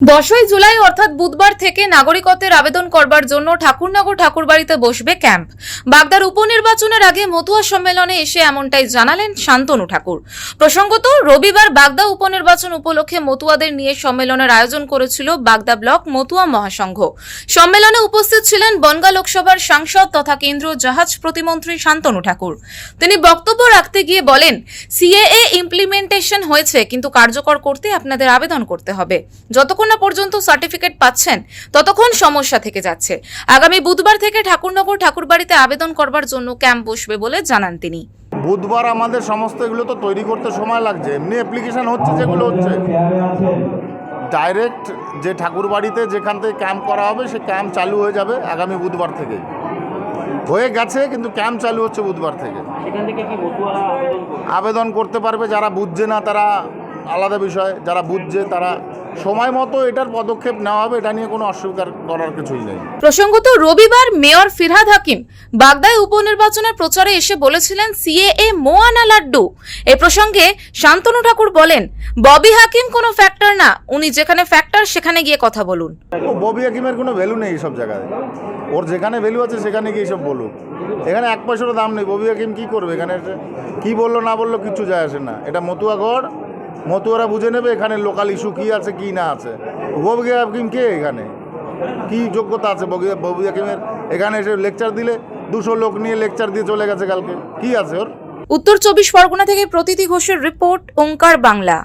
দশই জুলাই অর্থাৎ বুধবার থেকে নাগরিকত্বের আবেদন করবার জন্য ঠাকুরনগর ঠাকুরবাড়িতে বসবে ক্যাম্প। বাগদার উপনির্বাচনের আগে মতুয়া সম্মেলনে এসে এমনটাই জানালেন শান্তনু ঠাকুর। প্রসঙ্গত, রবিবার বাগদা উপনির্বাচন উপলক্ষে মতুয়াদের নিয়ে সম্মেলনের আয়োজন করেছিল বাগদা ব্লক মতুয়া মহাসংঘ। সম্মেলনে উপস্থিত ছিলেন বনগা লোকসভার সাংসদ তথা কেন্দ্রীয় জাহাজ প্রতিমন্ত্রী শান্তনু ঠাকুর। তিনি বক্তব্য রাখতে গিয়ে বলেন, সিএএ ইমপ্লিমেন্টেশন হয়েছে, কিন্তু কার্যকর করতে আপনাদের আবেদন করতে হবে। যতক্ষণ না পর্যন্ত সার্টিফিকেট পাচ্ছেন ততক্ষণ সমস্যা থেকে যাচ্ছে। আগামী বুধবার থেকে ঠাকুরনগর ঠাকুরবাড়িতে আবেদন করবার জন্য ক্যাম্প বসবে বলে জানান তিনি। বুধবার আমাদের সমস্ত এগুলো তো তৈরি করতে সময় লাগছে। এমনি অ্যাপ্লিকেশন হচ্ছে যেগুলো হচ্ছে। ডাইরেক্ট যে ঠাকুর বাড়িতে যেখান থেকে ক্যাম্প করা হবে সে ক্যাম্প চালু হয়ে যাবে আগামী বুধবার থেকে। হয়ে গেছে কিন্তু ক্যাম্প চালু হচ্ছে বুধবার থেকে। সেখান থেকে কি মতুয়ারা আবেদন করবে? আবেদন করতে পারবে যারা বুঝছে না তারা আলাদা বিষয় যারা বুঝছে তারা সময় মতো এটার পদক্ষেপ নেওয়া হবে এটা নিয়ে কোনো অস্বীকার করার কিছুই নেই। প্রসঙ্গত রবিবার মেয়র ফিরহাদ হাকিম বাগদায় উপনির্বাচনের প্রচারে এসে বলেছিলেন সিএএ মোয়ানা লাড্ডু। এ প্রসঙ্গে শান্তনু ঠাকুর বলেন ববি হাকিম কোনো ফ্যাক্টর না উনি যেখানে ফ্যাক্টর সেখানে গিয়ে কথা বলুন। ও ববি হাকিমের কোনো ভ্যালু নেই এইসব জায়গায়। ওর যেখানে ভ্যালু আছে সেখানে গিয়ে সব বলুক। এখানে এক পয়সারও দাম নেই ববি হাকিম কী করবে? এখানে কী বলল না বলল কিচ্ছু যায় আসে না। এটা মতুয়াগড় মতুয়ারা বুঝে নেবে এখানে লোকাল ইস্যু কী আছে, কী না আছে। ববি হাকিম কে এখানে? কি যোগ্যতা আছে ববি ববি হাকিমের এখানে এসে লেকচার দিলে দুশো লোক নিয়ে লেকচার দিয়ে চলে গেছে কালকে। কী আছে ওর? উত্তর চব্বিশ পরগনা থেকে প্রতীতি ঘোষের রিপোর্ট ওঙ্কার বাংলা।